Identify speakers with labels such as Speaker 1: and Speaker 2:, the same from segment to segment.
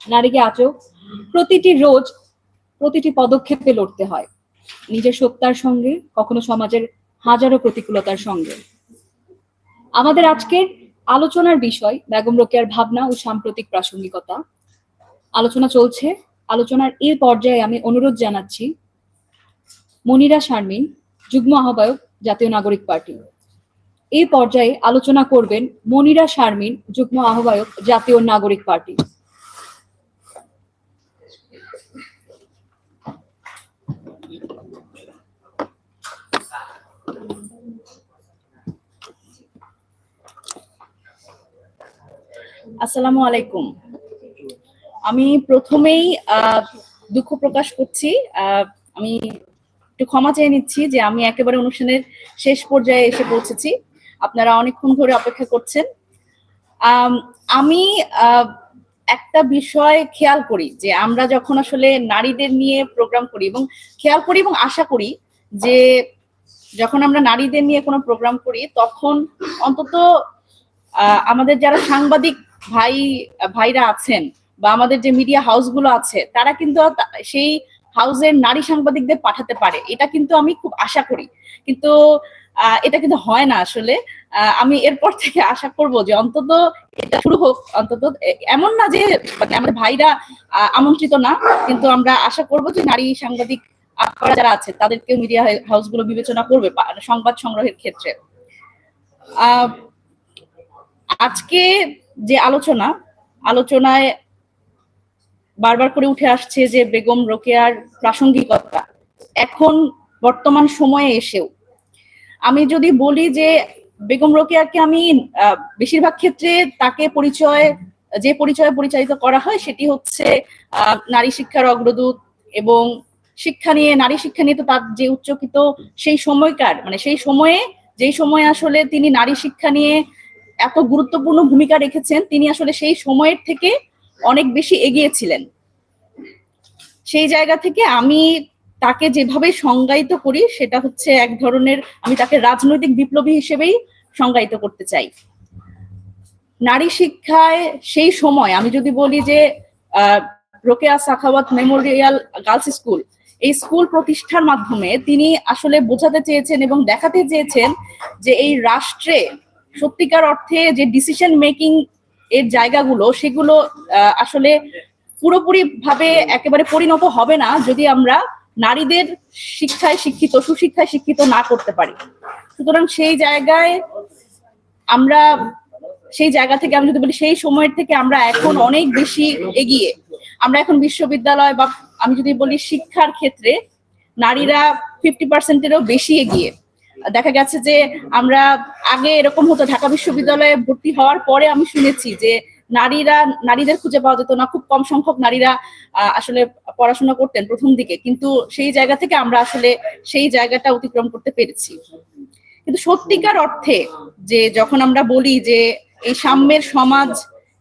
Speaker 1: নারীকে আচক প্রতিটি রোজ প্রতিটি পদক্ষেপে লড়তে হয়। নিজের সত্যার সঙ্গে, কখনো সমাজের হাজারো প্রতিকূলতার সঙ্গে। আমাদের আজকের আলোচনার বিষয় বেগম রোকেয়ার ভাবনা ও সাম্প্রতিক প্রাসঙ্গিকতা। আলোচনা চলছে। আলোচনার এই পর্যায়ে আমি অনুরোধ জানাচ্ছি মনিরা শারমিন, যুগ্ম আহ্বায়ক, জাতীয় নাগরিক পার্টি। এই পর্যায়ে আলোচনা করবেন মনিরা শারমিন, যুগ্ম আহ্বায়ক, জাতীয় নাগরিক পার্টি। আসসালামু আলাইকুম। আমি প্রথমেই দুঃখ প্রকাশ করছি। আমি একটু ক্ষমা চেয়ে নিচ্ছি যে আমি একেবারে অনুষ্ঠানের শেষ পর্যায়ে এসে পৌঁছেছি। আপনারা অনেকক্ষণ ধরে অপেক্ষা করছেন। আম, একটা বিষয় খেয়াল করি যে আমরা যখন আসলে নারীদের নিয়ে প্রোগ্রাম করি এবং খেয়াল করি এবং আশা করি যে যখন আমরা নারীদের নিয়ে কোনো প্রোগ্রাম করি তখন অন্তত আমাদের যারা সাংবাদিক ভাই, ভাইরা আছেন বা আমাদের যে মিডিয়া হাউসগুলো আছে, তারা কিন্তু সেই হাউসের নারী সাংবাদিকদের পাঠাতে পারে। এটা কিন্তু আমি খুব আশা করি। কিন্তু এটা কিন্তু হয় না আসলে। আমি এরপর থেকে আশা করব যে অন্তত এটা শুরু হোক। অন্তত এমন না যে মানে আমাদের ভাইরা আমন্ত্রিত না। কিন্তু আমরা আশা করব যে নারী সাংবাদিক যারা আছে তাদেরকে মিডিয়া হাউসগুলো বিবেচনা করবে সংবাদ সংগ্রহের ক্ষেত্রে। আজকে যে আলোচনা, আলোচনায় বারবার করে উঠে আসছে যে বেগম রোকেয়ার প্রাসঙ্গিকতা এখন বর্তমান সময়ে এসেও। আমি যদি বলি যে বেগম রোকেয়াকে আমি বেশিরভাগ ক্ষেত্রে তাকে পরিচয়, যে পরিচয়ে পরিচালিত করা হয় সেটি হচ্ছে নারী শিক্ষার অগ্রদূত এবং শিক্ষা নিয়ে, নারী শিক্ষা নিয়ে তো তার যে উচ্চকিত সেই সময়কার মানে সেই সময়ে, যেই সময়ে আসলে তিনি নারী শিক্ষা নিয়ে এত গুরুত্বপূর্ণ ভূমিকা রেখেছেন, তিনি আসলে সেই সময়ের থেকে অনেক বেশি এগিয়েছিলেন। সেই জায়গা থেকে আমি তাকে যেভাবে সংজ্ঞায়িত করি, সেটা হচ্ছে এক ধরনের আমি তাকে রাজনৈতিক বিপ্লবী হিসেবেই সংজ্ঞায়িত করতে চাই। নারী শিক্ষায় সেই সময় আমি যদি বলি যে Rokeya Sakhawat Memorial Girls School, এই স্কুল প্রতিষ্ঠার মাধ্যমে তিনি আসলে বোঝাতে চেয়েছেন এবং দেখাতে চেয়েছেন যে এই রাষ্ট্রে সত্যিকার অর্থে যে ডিসিশন মেকিং এর জায়গাগুলো, সেগুলো আসলে পুরোপুরি ভাবে একেবারে পরিণত হবে না যদি আমরা নারীদের শিক্ষায় শিক্ষিত, সুশিক্ষায় শিক্ষিত না করতে পারি। সুতরাং সেই জায়গায় আমরা, সেই জায়গা থেকে আমি যদি বলি, সেই সময়ের থেকে আমরা এখন অনেক বেশি এগিয়ে। আমরা এখন বিশ্ববিদ্যালয় বা আমি যদি বলি শিক্ষার ক্ষেত্রে নারীরা ফিফটি পার্সেন্টেরও বেশি এগিয়ে। দেখা গেছে যে আমরা আগে এরকম হতো, ঢাকা বিশ্ববিদ্যালয়ে ভর্তি হওয়ার পরে আমি শুনেছি যে নারীরা, নারীদের খুঁজে পাওয়া যেত না, খুব কম সংখ্যক নারীরা আসলে পড়াশোনা করতেন প্রথম দিকে। কিন্তু সেই জায়গা থেকে আমরা আসলে সেই জায়গাটা অতিক্রম করতে পেরেছি। কিন্তু সত্যিকার অর্থে যে যখন আমরা বলি যে এই সাম্যের সমাজ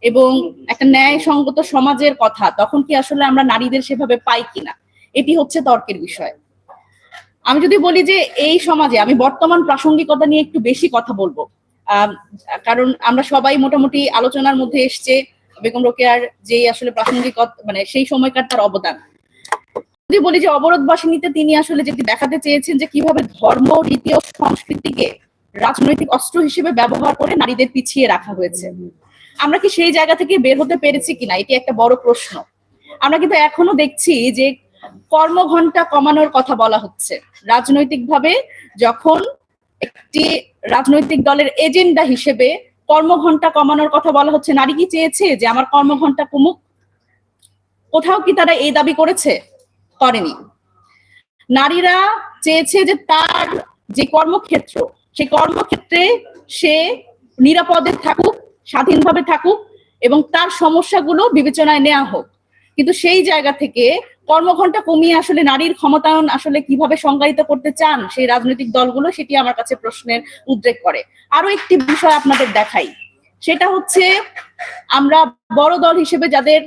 Speaker 1: এবং একটা ন্যায়সঙ্গত সমাজের কথা, তখন কি আসলে আমরা নারীদের সেভাবে পাই কিনা? এটি হচ্ছে তর্কের বিষয়। আমি যদি বলি যে এই সমাজে, আমি বর্তমান প্রাসঙ্গিকতা নিয়ে একটু বেশি কথা বলব। কারণ আমরা সবাই মোটামুটি আলোচনার মধ্যে এসছে বেগম রোকেয়ার যে আসলে প্রাসঙ্গিকতা মানে সেই সময়কার তার অবদান। যদি বলি যে অবরোধ বাসিনীতে তিনি আসলে যেটি দেখাতে চেয়েছেন যে কীভাবে ধর্ম, রীতি ও সংস্কৃতিকে রাজনৈতিক অস্ত্র হিসেবে ব্যবহার করে নারীদের পিছিয়ে রাখা হয়েছে। আমরা কি সেই জায়গা থেকে বের হতে পেরেছি কিনা, এটি একটা বড় প্রশ্ন। আমরা কিন্তু এখনও দেখছি যে কর্মঘন্টা কমানোর কথা বলা হচ্ছে। রাজনৈতিকভাবে যখন একটি রাজনৈতিক দলের এজেন্ডা হিসেবে কর্মঘন্টা কমানোর কথা বলা হচ্ছে, নারী কি চেয়েছে যে আমার কর্মঘন্টা কমুক? কোথাও কি তারা এই দাবি করেছে? করেনি। নারীরা চেয়েছে যে তার যে কর্মক্ষেত্র, সেই কর্মক্ষেত্রে সে নিরাপদে থাকুক, স্বাধীনভাবে থাকুক এবং তার সমস্যাগুলো বিবেচনায় নেওয়া হোক। কিন্তু সেই জায়গা থেকে কর্মঘন্টা কমিয়ে আসলে নারীর ক্ষমতায়ন আসলে কীভাবে সংজ্ঞায়িত করতে চান সেই রাজনৈতিক দলগুলো সেটি আমার কাছে প্রশ্নের উদ্রেক করে। আরও একটি বিষয় আপনাদের দেখাই। সেটা হচ্ছে আমরা বড় দল হিসেবে যাদের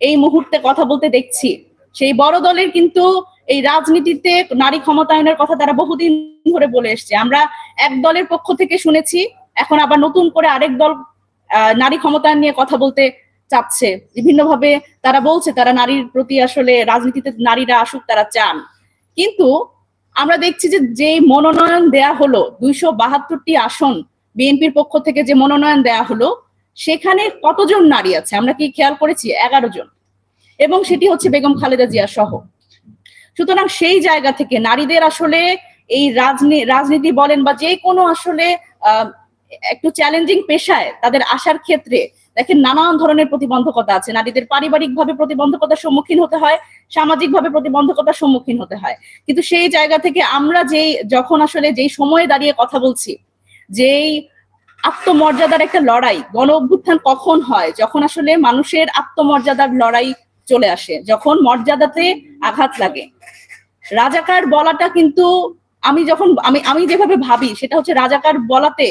Speaker 1: এই মুহূর্তে কথা বলতে দেখছি, সেই বড় দলের কিন্তু এই রাজনীতিতে নারী ক্ষমতায়নের কথা তারা বহুদিন ধরে বলে এসছে। আমরা এক দলের পক্ষ থেকে শুনেছি, এখন আবার নতুন করে আরেক দল নারী ক্ষমতায়ন নিয়ে কথা বলতে চাচ্ছে বিভিন্নভাবে তারা বলছে, তারা নারীর প্রতি আসলে রাজনীতিতে নারীরা আসুক, তারা চান। কিন্তু আমরা দেখছি যে যে মনোনয়ন দেয়া হলো, দুইশো বাহাত্তরটি আসন বিএনপির পক্ষ থেকে যে মনোনয়ন দেয়া হলো, সেখানে কতজন নারী আছে? আমরা কি খেয়াল করেছি? এগারো জন। এবং সেটি হচ্ছে বেগম খালেদা জিয়া সহ। সুতরাং সেই জায়গা থেকে নারীদের আসলে এই রাজনীতি বলেন বা যে কোনো আসলে একটু চ্যালেঞ্জিং পেশায় তাদের আসার ক্ষেত্রে দেখেন, নানান ধরনের প্রতিবন্ধকতা আছে। নারীদের পারিবারিক ভাবে প্রতিবন্ধকতার সম্মুখীন হতে হয় সামাজিক ভাবে প্রতিবন্ধকতার সম্মুখীন হতে হয়। কিন্তু সেই জায়গা থেকে আমরা যেই, যখন আসলে যেই সময়ে দাঁড়িয়ে কথা বলছি, যেই আত্মমর্যাদার একটা লড়াই, গণ অভ্যুত্থান কখন হয়? যখন আসলে মানুষের আত্মমর্যাদার লড়াই চলে আসে, যখন মর্যাদাতে আঘাত লাগে। রাজাকার বলাটা কিন্তু আমি যখন, আমি আমি যেভাবে ভাবি, সেটা হচ্ছে রাজাকার বলাতে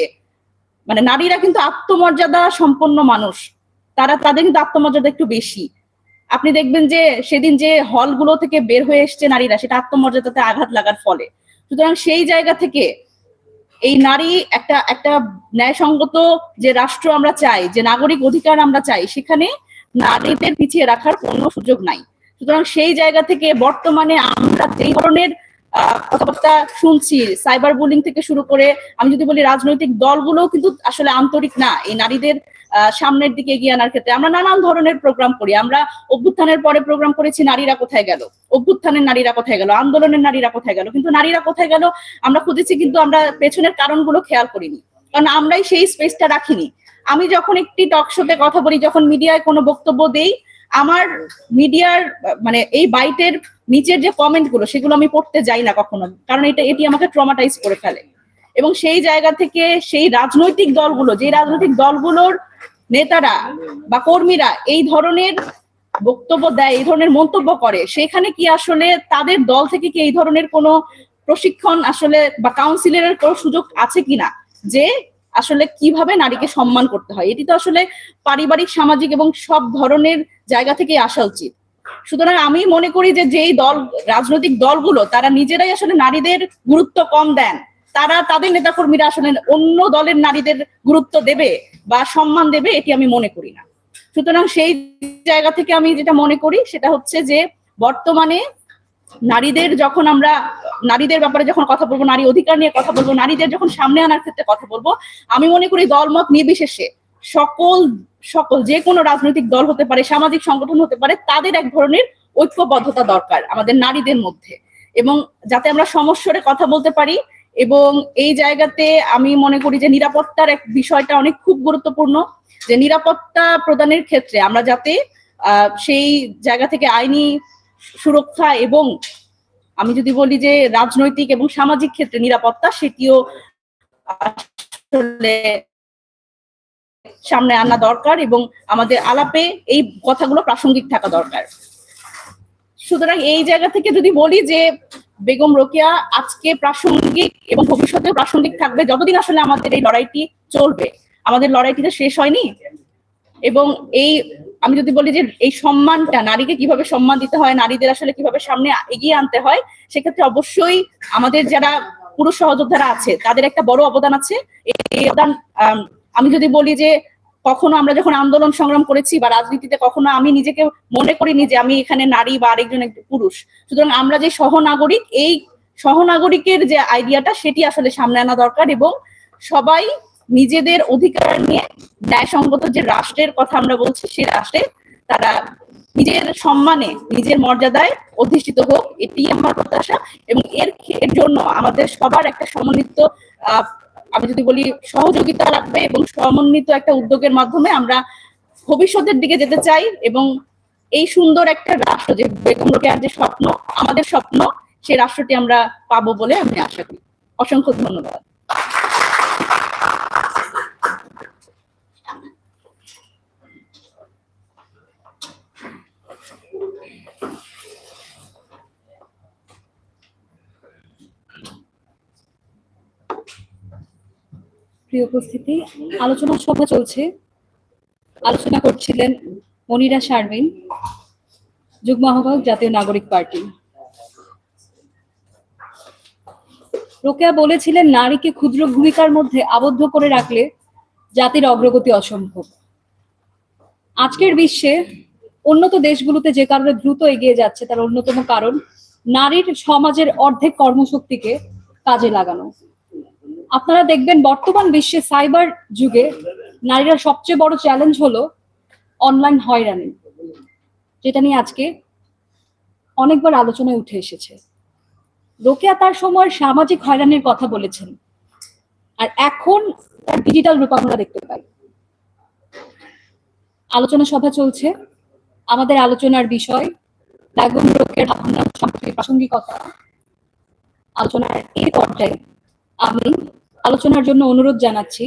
Speaker 1: মানে নারীরা কিন্তু আত্মমর্যাদা সম্পন্ন মানুষ। তারা, তাদের কিন্তু আত্মমর্যাদা একটু বেশি। আপনি দেখবেন যে সেদিন যে হলগুলো থেকে বের হয়ে এসছে নারীরা, সেটা আত্মমর্যাদাতে আঘাত লাগার ফলে। সুতরাং সেই জায়গা থেকে এই নারী একটা একটা ন্যায়সঙ্গত যে রাষ্ট্র আমরা চাই, যে নাগরিক অধিকার আমরা চাই, সেখানে নারীদের পিছিয়ে রাখার কোনো সুযোগ নাই। সুতরাং সেই জায়গা থেকে বর্তমানে আমরা যেই ধরনের কথাবার্তা শুনছি সাইবার বুলিং থেকে শুরু করে আমি যদি বলি রাজনৈতিক দলগুলো কিন্তু আসলে আন্তরিক না। এই নারীদের সামনের দিকে এগিয়ে আনার ক্ষেত্রে আমরা নানান ধরনের প্রোগ্রাম করি। আমরা অভ্যুত্থানের পরে প্রোগ্রাম করেছি, নারীরা কোথায় গেল? অভ্যুত্থানের নারীরা কোথায় গেল? আন্দোলনের নারীরা কোথায় গেল? কিন্তু নারীরা কোথায় গেল? আমরা খুঁজেছি, কিন্তু আমরা পেছনের কারণগুলো খেয়াল করিনি। কারণ আমরাই সেই স্পেসটা রাখিনি। আমি যখন একটি টক শোতে কথা বলি, যখন মিডিয়ায় কোনো বক্তব্য দেই আমার মিডিয়ার মানে এই বাইটের নিচের যে কমেন্টগুলো সেগুলো আমি পড়তে যাই না কখনো, কারণ এটা, এটি আমাকে ট্রমাটাইজ করে ফেলে। এবং সেই জায়গা থেকে সেই রাজনৈতিক দলগুলো যে রাজনৈতিক দলগুলোর নেতারা বা কর্মীরা এই ধরনের বক্তব্য দেয়, এই ধরনের মন্তব্য করে, সেখানে কি আসলে তাদের দল থেকে কি এই ধরনের কোনো প্রশিক্ষণ আসলে বা কাউন্সিলের কোনো সুযোগ আছে কিনা? যে আসলে কীভাবে নারীকে সম্মান করতে হয়? এটি তো আসলে পারিবারিক, সামাজিক এবং সব ধরনের জায়গা থেকে আসা উচিত। সুতরাং আমি মনে করি যে যেই দল, রাজনৈতিক দলগুলো, তারা নিজেরাই আসলে নারীদের গুরুত্ব কম দেন। তারা, তাদের নেতাকর্মীরা আসলে অন্য দলের নারীদের গুরুত্ব দেবে বা সম্মান দেবে, এটি আমি মনে করি না। সুতরাং সেই জায়গা থেকে আমি যেটা মনে করি, সেটা হচ্ছে যে বর্তমানে নারীদের যখন আমরা, নারীদের ব্যাপারে যখন কথা বলব, নারী অধিকার নিয়ে কথা বলব, নারীদের যখন সামনে আনার ক্ষেত্রে কথা বলব, আমি মনে করি দলমত নির্বিশেষে সকল সকল, যে কোনো রাজনৈতিক দল হতে পারে, সামাজিক সংগঠন হতে পারে, তাদের এক ধরনের ঐক্যবদ্ধতা দরকার আমাদের নারীদের মধ্যে। এবং যাতে আমরা সমস্যারে কথা বলতে পারি এবং এই জায়গাতে আমি মনে করি যে নিরাপত্তার এক বিষয়টা অনেক খুব গুরুত্বপূর্ণ, যে নিরাপত্তা প্রদানের ক্ষেত্রে আমরা যাতে সেই জায়গা থেকে আইনি সুরক্ষা এবং আমি যদি বলি যে রাজনৈতিক এবং সামাজিক ক্ষেত্রে নিরাপত্তা, সেটিও আসলে সামনে আনা দরকার এবং আমাদের আলাপে এই কথাগুলো প্রাসঙ্গিক থাকা দরকার। সুতরাং এই জায়গা থেকে যদি বলি যে বেগম রোকেয়া আজকে প্রাসঙ্গিক এবং ভবিষ্যতে প্রাসঙ্গিক থাকবে যতদিন আসলে আমাদের এই লড়াইটি চলবে। আমাদের লড়াইটি তো শেষ হয়নি এবং এই আমি যদি বলি যে এই সম্মানটা, নারীকে কীভাবে সম্মান দিতে হয়, নারীদের আসলে কীভাবে সামনে এগিয়ে আনতে হয়, সেক্ষেত্রে অবশ্যই আমাদের যারা পুরুষ সহযোদ্ধারা আছে, তাদের একটা বড় অবদান আছে। এই অবদান, আমি যদি বলি যে কখনো আমরা যখন আন্দোলন সংগ্রাম করেছি বা রাজনীতিতে কখনো আমি নিজেকে মনে করিনি যে আমি এখানে নারী বা আরেকজন পুরুষ। সুতরাং আমরা যে সহনাগরিক, এই সহনাগরিকের যে আইডিয়াটা সেটি আসলে সামনে আনা দরকার এবং সবাই নিজেদের অধিকার নিয়ে ন্যায়সঙ্গত যে রাষ্ট্রের কথা আমরা বলছি সেই রাষ্ট্রে তারা নিজের সম্মানে, নিজের মর্যাদায় অধিষ্ঠিত হোক, এটি আমার প্রত্যাশা এবং এর এর জন্য আমাদের সবার একটা সমন্বিত আমি যদি বলি সহযোগিতা লাগবে এবং সমন্বিত একটা উদ্যোগের মাধ্যমে আমরা ভবিষ্যতের দিকে যেতে চাই এবং এই সুন্দর একটা রাষ্ট্র যে বেগম রোকেয়ার যে স্বপ্ন, আমাদের স্বপ্ন সেই রাষ্ট্রটি আমরা পাবো বলে আমি আশা করি। অসংখ্য ধন্যবাদ।
Speaker 2: প্রিয় উপস্থিতি, আলোচনা সভা চলছে। আলোচনা করছিলেন মনিরা শারমিন, যুগ্ম আহ্বায়ক জাতীয় নাগরিক পার্টি। রোকেয়া বলেছিলেন, নারীকে ক্ষুদ্র ভূমিকার মধ্যে আবদ্ধ করে রাখলে জাতির অগ্রগতি অসম্ভব। আজকের বিশ্বে উন্নত দেশগুলোতে যে কারণে দ্রুত এগিয়ে যাচ্ছে তার অন্যতম কারণ, নারীর সমাজের অর্ধেক কর্মশক্তিকে কাজে লাগানো। আপনারা দেখবেন বর্তমান বিশ্বে সাইবার যুগে নারীরা সবচেয়ে বড় চ্যালেঞ্জ হলো অনলাইন হয়রানি, যেটা নিয়ে আজকে অনেকবার আলোচনায় উঠে এসেছে। রোকেয়া তার সময় সামাজিক হয়রানির কথা বলেছেন, আর এখন ডিজিটাল রূপ আমরা দেখতে পাই। আলোচনা সভা চলছে, আমাদের আলোচনার বিষয় বেগম রোকের ভাবনা সম্পর্কে প্রাসঙ্গিকতা। আলোচনার এই পর্যায়ে আমি আলোচনার জন্য অনুরোধ জানাচ্ছি।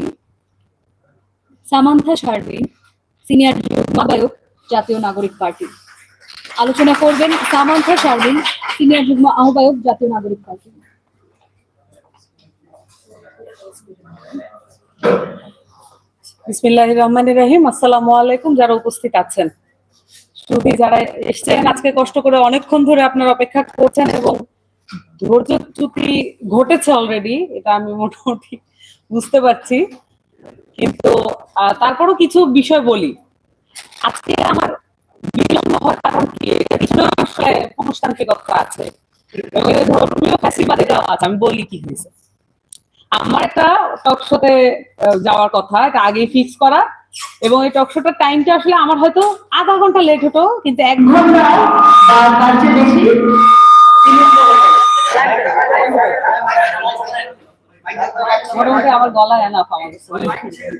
Speaker 2: সামান্থা শারবিন সিনিয়র যুগ্মাবায়ক, জাতীয় নাগরিক পার্টি। আলোচনা করবেন সামান্থা শারবিন সিনিয়র যুগ্ম আহ্বায়ক, জাতীয় নাগরিক পার্টি।
Speaker 3: বিসমিল্লাহির রহমানির রহিম। আসসালামু আলাইকুম যারা উপস্থিত আছেন। শুধু যারা এসেছেন, আজকে কষ্ট করে অনেকক্ষণ ধরে আপনারা অপেক্ষা করছেন এবং ধৈর্যচ্যুতি ঘটেছে অলরেডি এটা আমি মোটামুটি বুঝতে পারছি। কিন্তু তারপরও কিছু বিষয় বলি। আজকে আমার বিলম্ব হওয়ার কারণ কি? এটা কিছু আসলে আছে। ধর্মীয় ফ্যাসিবাদে দেওয়া আছে, আমি বলি কি হয়েছে। আমার একটা টক শোতে যাওয়ার কথা, এটা আগেই ফিক্স করা। এবং এই টক শোটার টাইমটা আসলে আমার হয়তো আধা ঘণ্টা লেট হতো, কিন্তু এক ঘণ্টা বেশি। মোটামুটি আমার গলায় এনাফ
Speaker 4: লাগবে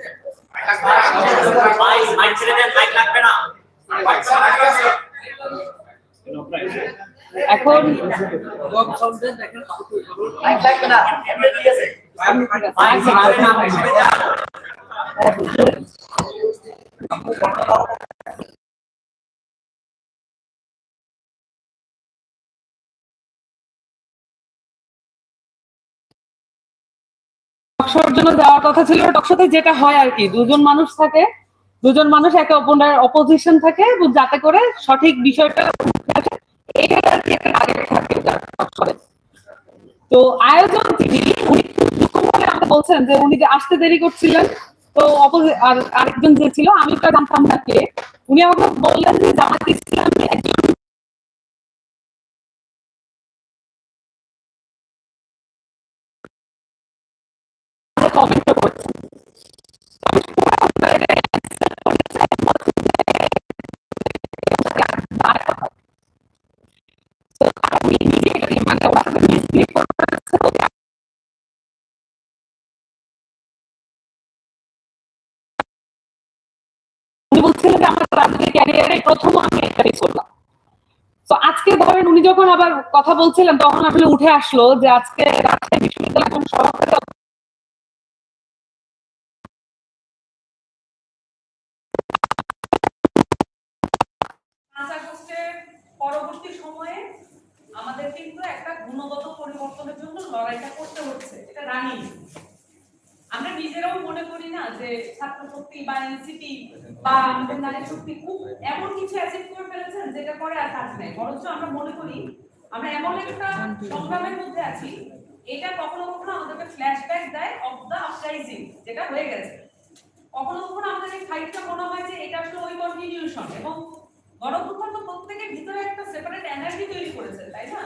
Speaker 3: এখন টকশোর জন্য দেওয়ার কথা ছিল টকশোতে যেটা হয় আর কি, দুজন মানুষ থাকে, দুজন মানুষ একে অপরের অপোজিশন থাকে, যাতে করে সঠিক বিষয়টা আর কি একটা থাকে তো আয়োজন তিনি, উনি আমাকে বলছেন যে উনি যে আসতে দেরি করছিলেন, তো আর আরেকজন যে ছিল, আমি তো জানতাম না কে, উনি আমাকে বললেন যে জামাত ইসলামী একজন বলছিলেন যে, আমার ক্যারিয়ারে প্রথম আমি তো আজকে ধরেন উনি যখন আবার কথা বলছিলেন, তখন আসলে উঠে আসলো যে, আজকে রাজশাহী বিশ্ববিদ্যালয় কোন সভাপতি
Speaker 5: কাঁচা গোষ্ঠের পরবর্তী সময়ে আমাদের কিন্তু একটা গুণগত পরিবর্তনের জন্য লড়াইটা করতে হচ্ছে, এটা রানি। আমরা নিজেরাও মনে করি না যে ছাত্র শক্তি বা এনসিপি বা আমাদের নারী শক্তি খুব এমন কিছু অ্যাচিভ করে ফেলেছেন যেটা পরে আর কাজ নেই। বরঞ্চ আমরা মনে করি আমরা এমন একটা সংগ্রামের মধ্যে আছি, এটা কখনো কখনো আমাদেরকে ফ্ল্যাশব্যাক দেয় অফ দ্য আপরাইজিং যেটা হয়ে গেছে। কখনো কখনো আমাদের এই ফাইটটা মনে হয় যে এটা আসলে ওই কন্টিনিউশন এবং তো প্রত্যেকের ভিতরে একটা সেপারেট এনার্জি তৈরি করেছে, তাই না?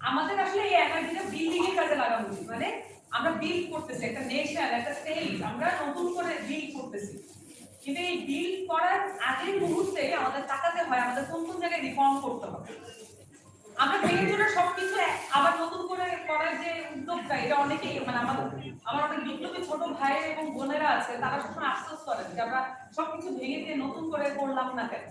Speaker 5: আমাদের আসলে এই এনার্জিটা বিল্ডিং এর কাজে লাগানো উচিত মানে আমরা বিল্ড করতেছি, একটা নেশন একটা স্টেট আমরা নতুন করে বিল্ড করতেছি। কিন্তু এই বিল্ড করার আগের মুহূর্তে আমাদের তাকাতে হয়, আমাদের কোন কোন জায়গায় রিফর্ম করতে হবে। আমরা ভেঙে চলে সবকিছু আবার নতুন করে করার যে উদ্যোগটা, এটা অনেকেই মানে আমাদের আমার অনেক বিপ্লবী ছোট ভাই এবং বোনেরা আছে, তারা সবসময় আফসোস করেন যে আমরা সবকিছু ভেঙে দিয়ে নতুন করে করলাম না কেন?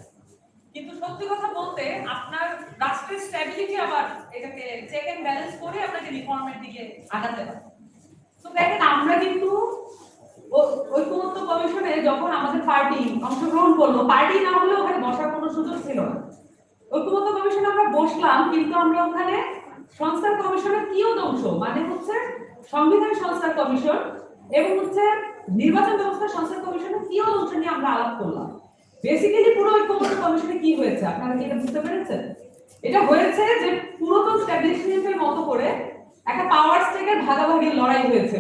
Speaker 5: কিন্তু সত্যি কথা বলতে আপনার রাষ্ট্রের স্ট্যাবিলিটি আবার এটাকে চেক এন্ড ব্যালেন্স করে আপনাকে রিফর্মের দিকে আগাতে হবে। তো দেখেন, আমরা কিন্তু ঐক্যমত্য কমিশনে যখন আমাদের পার্টি অংশগ্রহণ করল পার্টি না হলে ওখানে বসার কোনো সুযোগ ছিল না। ঐক্যমত্য কমিশনে আমরা বসলাম, কিন্তু আমরা ওখানে সংস্কার কমিশনের কিয়দংশ মানে হচ্ছে সংবিধান সংস্কার কমিশন এবং হচ্ছে নির্বাচন ব্যবস্থা সংস্কার কমিশনের কিয়দংশ নিয়ে আমরা আলাপ করলাম। বেসিক্যালি পুরো ঐক্যমত্য কমিশনে কি হয়েছে? আপনারা কি এটা বুঝতে পেরেছেন? এটা হয়েছে যে পুরাতন স্ট্যাবলিশমেন্টের মতো করে একটা পাওয়ার স্টেকের ভাগাভাগির লড়াই হয়েছে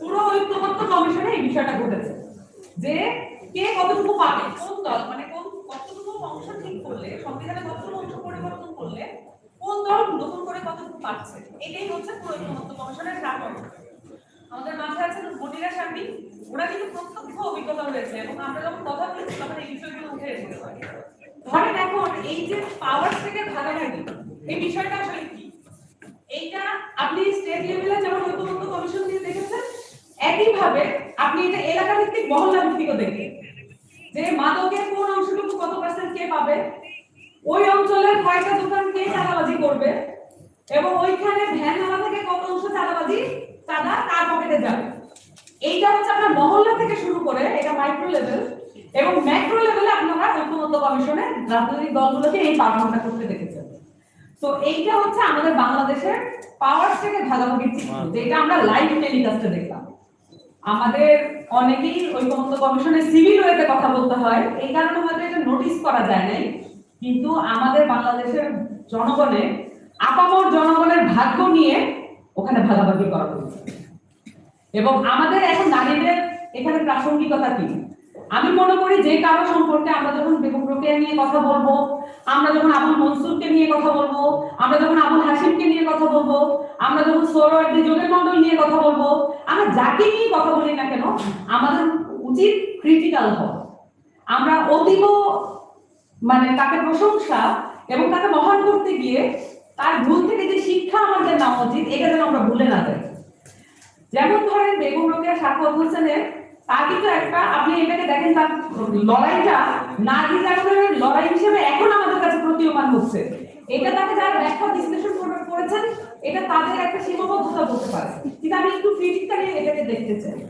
Speaker 5: পুরো ঐক্যমত্য কমিশনে এই বিষয়টা ঘটেছে। যে কে কতটুকু পাবে, কোন দল মানে কোন কতটুকু অংশ ঠিক করলে, সংবিধানে কতটুকু অংশ পরিবর্তন করলে, কোন দল নতুন করে কতটুকু পাচ্ছে, এটাই হচ্ছে পুরো ঐক্যমত্য কমিশনের সাফল্য আমাদের মাথায় আছেন মনিরা শারমিন ওরা কিন্তু প্রত্যক্ষ অভিজ্ঞতা রয়েছে এবং আমরা যখন কথা বলছি তখন এই বিষয়গুলো উঠে এসেছে। ধরেন এখন এই যে পাওয়ার থেকে ভাগাভাগি, এই বিষয়টা আসলে কি? এইটা আপনি স্টেট লেভেলে যেমন ঐক্যমত্য কমিশন দিয়ে দেখেছেন, একইভাবে আপনি এটা এলাকা ভিত্তিক মহল্লা ভিত্তিকও দেখবেন যে মাদকের কোন অংশটুকু কত পার্সেন্ট কে পাবে? ওই অঞ্চলের কয়টা দোকান কে চাঁদাবাজি করবে? এবং ওইখানে ভ্যানওয়ালা থেকে কত অংশ চাঁদাবাজি চাঁদা কার পকেটে যাবে। এইটা হচ্ছে আপনার মহল্লা থেকে শুরু করে এটা মাইক্রো লেভেল এবং ম্যাক্রো লেভেলে আপনারা ঐক্যমত্য কমিশনে রাজনৈতিক দলগুলোকে এই পারফর্মটা করতে দেখেছেন। তো এইটা হচ্ছে আমাদের বাংলাদেশের পাওয়ার থেকে ভাগাভাগির চিত্র যেটা আমরা লাইভ টেলিকাস্টে দেখলাম। আমাদের অনেকেই ঐক্যমত্য কমিশনের সিভিল ওয়েতে কথা বলতে হয় এই কারণে হয়তো এটা নোটিস করা যায় নাই। কিন্তু আমাদের বাংলাদেশের জনগণে আপামর জনগণের ভাগ্য নিয়ে ওখানে ভাগাভাগি করা হয়েছে। এবং আমাদের এখন নারীদের এখানে প্রাসঙ্গিকতা কি? আমি মনে করি যে কারও সম্পর্কে আমরা যখন বেগম রোকেয়া নিয়ে কথা বলব, আমরা যখন আবুল মনসুরকে নিয়ে কথা বলব, আমরা যখন আবুল হাসিমকে নিয়ে কথা বলব, আমরা যখন সৌরওয়ার্দী যোগের মন্ডল নিয়ে কথা বলব, আমরা যাকে নিয়ে কথা বলি না কেন, আমাদের উচিত ক্রিটিক্যাল হওয়া। আমরা অতীব মানে তাকে প্রশংসা এবং তাকে মহান করতে গিয়ে তার ভুল থেকে যে শিক্ষা আমাদের নেওয়া উচিত এটা যেন আমরা ভুলে না যাই। যেমন ধরেন বেগম রোকেয়া সাক্ষর হোসেনের, তার কিন্তু একটা, আপনি এটাকে দেখেন, তার লড়াইটা নারী জাগরণের লড়াই হিসেবে এখন আমাদের কাছে প্রতীয়মান হচ্ছে। এটা তাকে যারা ব্যাখ্যা, বিশ্লেষণ করে- করেছেন, এটা তাদের একটা সীমাবদ্ধতা বলতে পারে। কিন্তু আমি একটু ক্রিটিক্যালি এটাকে দেখতে চাই।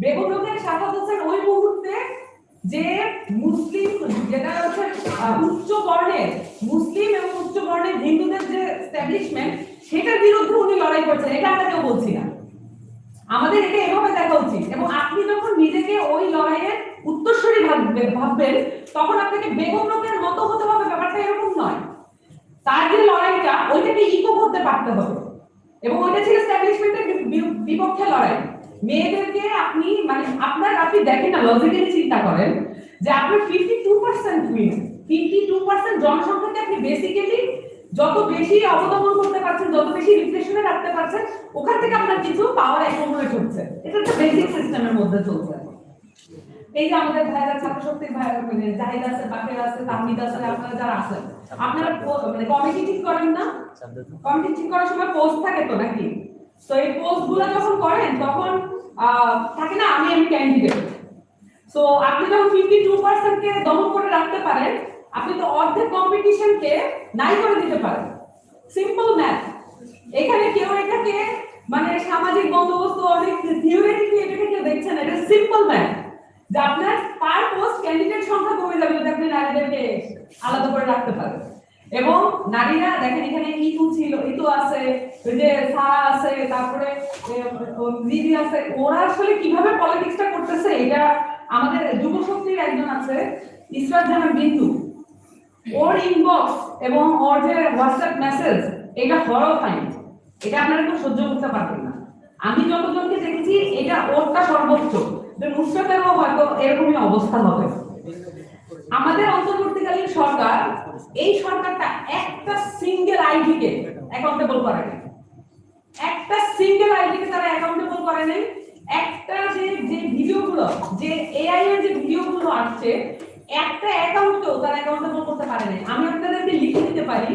Speaker 5: বেগম রোকেয়া সাক্ষর হোসেন ওই মুহূর্তে যে মুসলিম যেটা হচ্ছে উচ্চ বর্ণের, মুসলিম এবং উচ্চ বর্ণের হিন্দুদের যে স্ট্যাবলিশমেন্ট সেটার বিরুদ্ধে উনি লড়াই করছেন, এটা আমরা কেউ বলছি না। আমাদের এটা এভাবে দেখা উচিত। এবং আপনি যখন নিজেকে ওই লড়াইয়ের উত্তরসূরি ভাববে- ভাববেন, তখন আপনাকে বেগম রোগের মতো হতে হবে, ব্যাপারটা এরকম নয়। তার যে লড়াইটা, ওইটাকে ইকো করতে পারতে হবে। এবং ওইটা ছিল স্ট্যাবলিশমেন্টের বিপক্ষে লড়াই। মেয়েদেরকে আপনি মানে আপনার আপনি দেখেন না লজিক্যালি চিন্তা করেন যে আপনার fifty two percent women fifty two percent জনসংখ্যাকে আপনি বেসিক্যালি যত বেশি অবদমন করতে পারছেন যত বেশি রিপ্রেশনে রাখতে পারছেন ওখান থেকে আপনার কিছু পাওয়ার অ্যাকোমোডেট হচ্ছে। এটা একটা বেসিক সিস্টেমের মধ্যে চলছে। এই যে আমাদের ভাইরা ছাত্র শক্তির ভাইরা মানে জাহিদ আছে বাকের আছে তাহমিদ আছে আপনারা যারা আছেন আপনারা মানে কমিটি ঠিক করেন না? কমিটি ঠিক করার সময় পোস্ট থাকে তো নাকি? তো এই পোস্টগুলো যখন করেন, তখন থাকে না, আমি আমি ক্যান্ডিডেট সো আপনি যখন ফিফটি টু কে দমন করে রাখতে পারেন, আপনি তো অর্ধেক কম্পিটিশনকে নাই করে দিতে পারেন। সিম্পল ম্যাথ এখানে কেউ এটাকে মানে সামাজিক বন্দোবস্ত অনেক থিওরিটিক্যালি এটাকে কেউ দেখছে না, এটা সিম্পল ম্যাথ যে আপনার পার পোস্ট ক্যান্ডিডেট সংখ্যা কমে যাবে যদি আপনি নারীদেরকে আলাদা করে রাখতে পারেন। এবং নারীরা, দেখেন এখানে ইতু ছিল, ইতু আছে যে সারা আছে, তারপরে দিদি আছে। ওরা আসলে কীভাবে পলিটিক্সটা করতেছে, এটা আমাদের যুব শক্তির একজন আছে, ইসরাত জাহান বিন্দু। ওর ইনবক্স এবং ওর যে হোয়াটসঅ্যাপ মেসেজ এটা হরফাইন এটা আপনারা কেউ সহ্য করতে পারবেন না। আমি যতজনকে দেখেছি, এটা ওরটা সর্বোচ্চ। যে নুসরাতেরও হয়তো এরকমই অবস্থা হবে। আমাদের অন্তর্বর্তীকালীন সরকার, এই সরকারটা একটা সিঙ্গেল আইডিকে অ্যাকাউন্টেবল করে নাই। একটা সিঙ্গেল আইডিকে তারা অ্যাকাউন্টেবল করে নাই। একটা যে যে ভিডিওগুলো, যে এআই এর যে ভিডিওগুলো আসছে, একটা অ্যাকাউন্টও তারা অ্যাকাউন্টেবল করতে পারে নাই। আমি আপনাদেরকে লিখে দিতে পারি।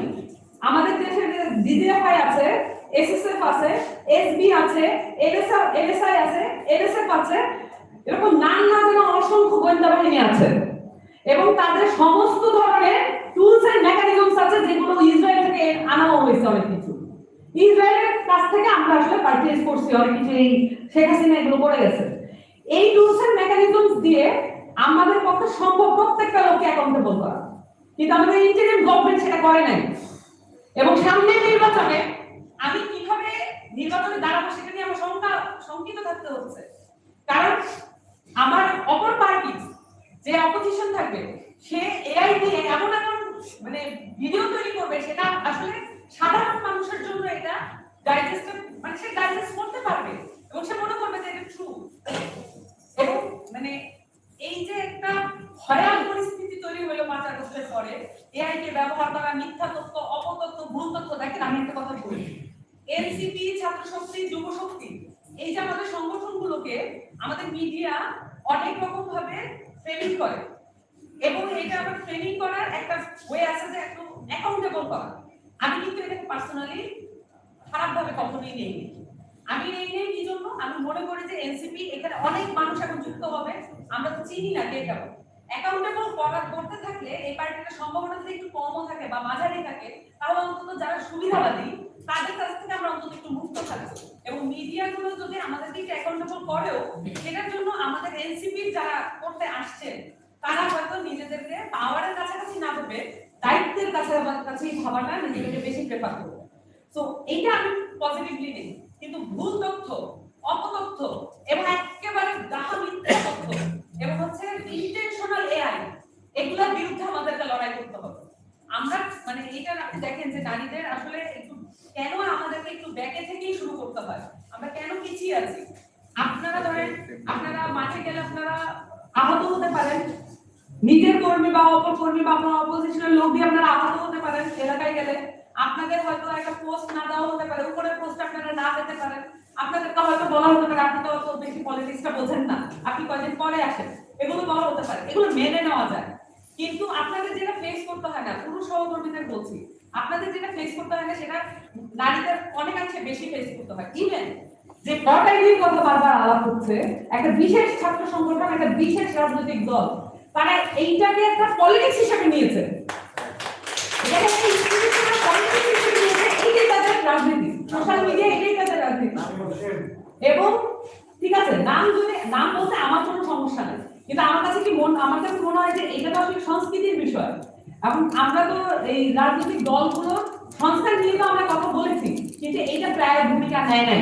Speaker 5: আমাদের দেশে ডিজিএফআই আছে এসএসএফ আছে এসবি আছে এলএসআই আছে এলএসএফ আছে, এরকম নাম না জানা অসংখ্য গোয়েন্দা বাহিনী আছে এবং তাদের সমস্ত ধরনের টুলস এন্ড মেকানিজমস আছে যেগুলো ইসরায়েল থেকে আনা হয়েছে অনেক কিছু। ইসরায়েলের কাছ থেকে আমরা আসলে পারচেজ করছি, অনেক কিছু এই শেখ হাসিনা এগুলো করে গেছে। এই টুলস এন্ড দিয়ে আমাদের পক্ষে সম্ভব প্রত্যেকটা লোককে অ্যাকাউন্টেবল করা। কিন্তু আমাদের ইন্টারিম গভর্নমেন্ট সেটা করে নাই। এবং সামনের নির্বাচনে আমি কীভাবে নির্বাচনে দাঁড়াবো সেটা নিয়ে আমার শঙ্কা, শঙ্কিত থাকতে হচ্ছে। কারণ আমার অপর পার্টি যে অপোজিশন থাকবে, সে এআই দিয়ে এমন এমন মানে ভিডিও তৈরি করবে, সেটা আসলে সাধারণ মানুষের জন্য এটা ডাইজেস্ট মানে সে ডাইজেস্ট করতে পারবে এবং সে মনে করবে যে এটা ট্রু এবং মানে এই যে একটা ভয়াল পরিস্থিতি তৈরি হলো পাঁচ আগস্টের পরে এআই কে ব্যবহার করা, মিথ্যা তথ্য, অপতথ্য, ভুল তথ্য, দেখেন আমি একটা কথা বলি। এনসিপি ছাত্র শক্তি যুব শক্তি এই যে আমাদের সংগঠনগুলোকে আমাদের মিডিয়া অনেক রকম ভাবে ট্রেনিং করে। এবং এটা আমার ট্রেনিং করার একটা ওয়ে আছে যে একটু অ্যাকাউন্টেবল করা। আমি কিন্তু এটাকে পার্সোনালি খারাপভাবে কখনোই নেই। আমি এই নেই কি জন্য? আমি মনে করি যে এনসিপি এখানে অনেক মানুষ এখন যুক্ত হবে। আমরা তো চিনি না কে কেমন অ্যাকাউন্টেবল করার করতে থাকলে এই পার্টিটা সম্ভাবনা যদি একটু কমও থাকে বা মাঝারি থাকে। তাহলে অন্তত যারা সুবিধাবাদী, তাদের কাছ থেকে আমরা অন্তত একটু মুক্ত থাকব এবং মিডিয়াগুলো যদি আমাদেরকে অ্যাকাউন্টেবল করেও, সেটার জন্য আমাদের এনসিপি যারা করতে আসছে তারা হয়তো নিজেদেরকে পাওয়ারের কাছাকাছি না ভেবে দায়িত্বের কাছে কাছেই ভাবাটা নিজেদেরকে বেশি প্রেফার করব। সো এইটা আমি পজিটিভলি নেই। কিন্তু ভুল তথ্য, অপতথ্য এবং একেবারে ডাহা মিথ্যা তথ্য এবং হচ্ছে ইন্টেনশনাল এআই এগুলোর বিরুদ্ধে আমাদেরকে লড়াই করতে হবে। আমরা মানে এটা আপনি দেখেন যে নারীদের আসলে একটু কেন আমাদেরকে একটু ব্যাকে থেকেই শুরু করতে হয়? আমরা কেন পিছিয়ে আছি? আপনারা ধরেন, আপনারা মাঠে গেলে আপনারা আহত হতে পারেন নিজের কর্মী বা অপর কর্মী বা আপনার অপোজিশনের লোক দিয়ে আপনারা আহত হতে পারেন, এলাকায় গেলে। আপনাদের হয়তো একটা পোস্ট না দেওয়া হতে পারে, উপরের পোস্ট আপনারা না পেতে পারেন। আপনাদেরকে হয়তো বলা হতে পারে, আপনি তো অত বেশি পলিটিক্সটা বোঝেন না। আপনি কয়দিন পরে আসেন, এগুলো বলা হতে পারে, এগুলো মেনে নেওয়া যায়। কিন্তু আপনাদের যেটা ফেস করতে হয় না, পুরুষ সহকর্মীদের বলছি, আপনাদের যেটা ফেস করতে হয় না, সেটা নারীদের অনেকাংশে বেশি ফেস করতে হয়। ইভেন যে ভোটাইলির কথা বারবার আলাপ হচ্ছে, একটা বিশেষ ছাত্র সংগঠন, একটা বিশেষ রাজনৈতিক দল তারা এইটাকে একটা পলিটিক্স হিসেবে নিয়েছে। এটাকে একটা institutional politics হিসেবে নিয়েছে, রাজনীতি। সোশ্যাল মিডিয়া এটাই তাদের রাজনীতি এবং ঠিক আছে নাম যদি নাম বলতে আমার কোনো সমস্যা নেই। কিন্তু আমার কাছে কি মন আমার কাছে মনে হয় যে এটা তো আসলে সংস্কৃতির বিষয়। এখন আমরা তো এই রাজনৈতিক দলগুলো সংস্কার নিয়ে তো আমরা কথা বলেছি। কিন্তু এইটা প্রায় ভূমিকা নেয় নাই।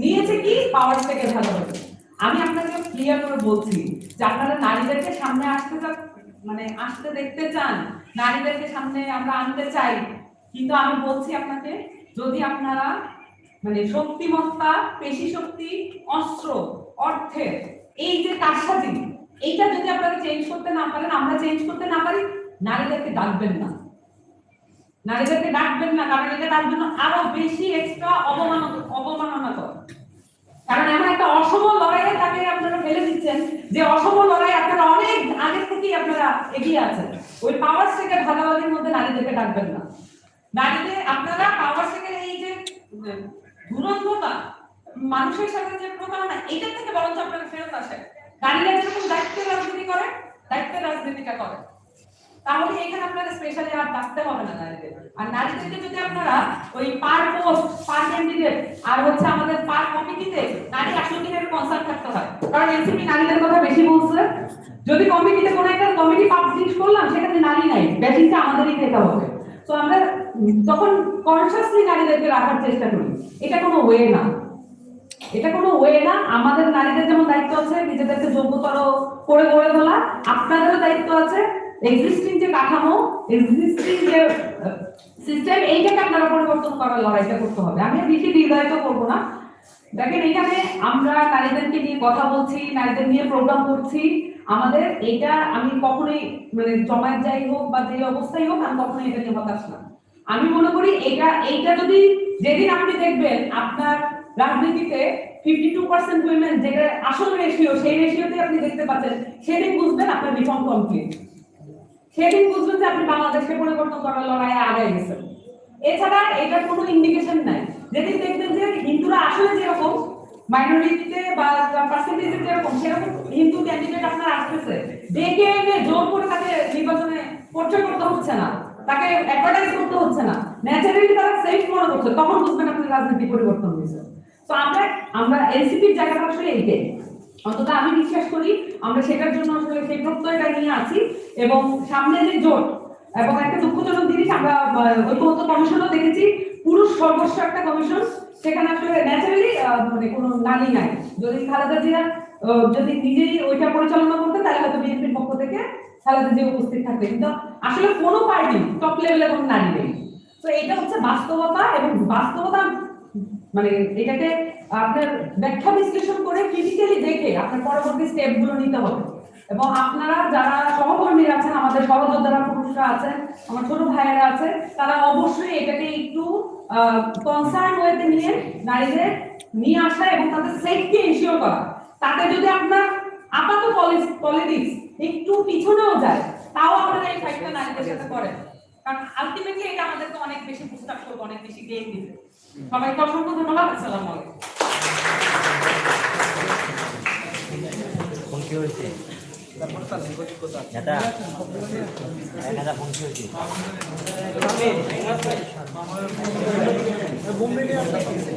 Speaker 5: নিয়েছে কি? পাওয়ার থেকে ভালো হবে আমি আপনাকে ক্লিয়ার করে বলছি যে আপনারা নারীদেরকে সামনে আসতে চা- মানে আসতে দেখতে চান। নারীদেরকে সামনে আমরা আনতে চাই। কিন্তু আমি বলছি আপনাকে, যদি আপনারা মানে শক্তিমত্তা, পেশি শক্তি, অস্ত্র, অর্থের, এই যে কারসাজি, এইটা যদি আপনারা চেঞ্জ করতে না পারেন, আমরা চেঞ্জ করতে না পারি, নারীদেরকে ডাকবেন না। নারীদেরকে ডাকবেন না, কারণ এটা তার জন্য আরও বেশি এক্সট্রা অবমান অবমাননাকর। কারণ এমন একটা অসম লড়াইয়ে তাকে আপনারা ফেলে দিচ্ছেন যে অসম লড়াই আপনারা অনেক আগে থেকেই আপনারা এগিয়ে আছেন। ওই পাওয়ার থেকে ভাগাভাগির মধ্যে নারীদেরকে ডাকবেন না। নারীদের আপনারা পাওয়ার থেকে এই যে দুরন্ততা মানুষের সাথে যে প্রতারণা এটা থেকে বরঞ্চ আপনারা ফেরত আসেন। নারীরা যেরকম দায়িত্বের রাজনীতি করে, দায়িত্বের রাজনীতিটা করে। তাহলে এখানে আপনারা স্পেশালি আর ডাকতে হবে না নারীদের। আর নারীদেরকে যদি আপনারা ওই পার পোস্ট পার ক্যান্ডিডেট আর হচ্ছে আমাদের পার কমিটিতে নারী কীভাবে কনসার্ন থাকতে হয়। কারণ এনসিপি নারীদের কথা বেশি বলছে। যদি কমিটিতে কোনো একটা কমিটি পাবলিশ করলাম, সেখানে নারী নাই। ব্যাটিংটা আমাদেরই খেতে হবে। তো আমরা তখন কনসিয়াসলি নারীদেরকে রাখার চেষ্টা করি। এটা কোনো ওয়ে না। এটা কোনো ওয়ে না। আমাদের নারীদের যেমন দায়িত্ব আছে, নিজেদেরকে যোগ্যতর করে গড়ে তোলা। আপনাদেরও দায়িত্ব আছে। এক্সিস্টিং যে কাঠামো এক্সিস্টিং যে সিস্টেম এইটাকে আপনারা পরিবর্তন করার লড়াইটা করতে হবে। আমি বেশি দীর্ঘায়িত করব না। দেখেন এখানে আমরা নারীদেরকে নিয়ে কথা বলছি, নারীদের নিয়ে প্রোগ্রাম করছি। আমাদের এটা আমি কখনোই মানে জমায়েত যাই হোক বা যে অবস্থায় হোক, আমি কখনোই এটা নিয়ে হতাশ না। আমি মনে করি এটা এইটা যদি যেদিন আপনি দেখবেন আপনার রাজনীতিতে ফিফটি টু পার্সেন্ট উইমেন যেটা আসল রেশিও সেই রেশিওতে আপনি দেখতে পাচ্ছেন, সেদিন বুঝবেন আপনার রিফর্ম কমপ্লিট সেদিন বুঝবেন যে আপনি বাংলাদেশকে পরিবর্তন করার লড়াইয়ে আগায় গেছেন। এছাড়া এটার কোনো ইন্ডিকেশন নাই। যেদিন দেখবেন যে হিন্দুরা আসলে যেরকম মাইনরিটিতে বা পার্সেন্টেজে যেরকম, সেরকম হিন্দু ক্যান্ডিডেট আপনার আসতেছে। ডেকে এনে জোর করে তাকে নির্বাচনে পরিচয় করতে হচ্ছে না। তাকে অ্যাডভার্টাইজ করতে হচ্ছে না। ন্যাচারালি তারা সেফ মনে করছে। তখন বুঝবেন আপনি রাজনীতি পরিবর্তন হয়েছে। তো আমরা আমরা এনসিপির জায়গাটা আসলে এইটাই। অন্তত আমি বিশ্বাস করি আমরা সেটার জন্য আসলে সেই প্রত্যয়টা নিয়ে আছি এবং সামনে যে জোট এবং একটা দুঃখজনক জিনিস আমরা ঐক্যবদ্ধ কমিশনও দেখেছি, পুরুষ সর্বস্ব একটা কমিশন, সেখানে আসলে ন্যাচারালি মানে কোনো নারী নাই। যদি খালেদা জিয়া যদি নিজেই ওইটা পরিচালনা করতে তাহলে হয়তো বিএনপির পক্ষ থেকে খালেদা জিয়া উপস্থিত থাকবে। কিন্তু আসলে কোনো পার্টি টপ লেভেলে কোনো নারী নেই। তো এটা হচ্ছে বাস্তবতা এবং বাস্তবতা মানে এটাকে আপনার ব্যাখ্যা বিশ্লেষণ করে ক্রিটিক্যালি দেখে আপনার পরবর্তী স্টেপগুলো নিতে হবে। এবং আপনারা যারা সহকর্মীরা আছেন, আমাদের সহযোদ্ধারা পুরুষরা আছেন, আমার ছোট ভাইয়েরা আছে তারা অবশ্যই এটাকে একটু কনসার্ন ওয়েতে নিয়ে নারীদের নিয়ে আসা এবং তাদের সেফটি এনশিওর করা। তাতে যদি আপনার আপাত পলিটিক্স একটু পিছনেও যায়, তাও আপনারা এই ফাইটটা নারীদের সাথে করেন। কারণ আলটিমেটলি এটা আমাদেরকে অনেক বেশি বুস্ট করবে অনেক বেশি গেইন দিবে। সবাইকে অসংখ্য ধন্যবাদ আসসালামু আলাইকুম।
Speaker 6: ফোন কি হয়েছে? হয়েছে।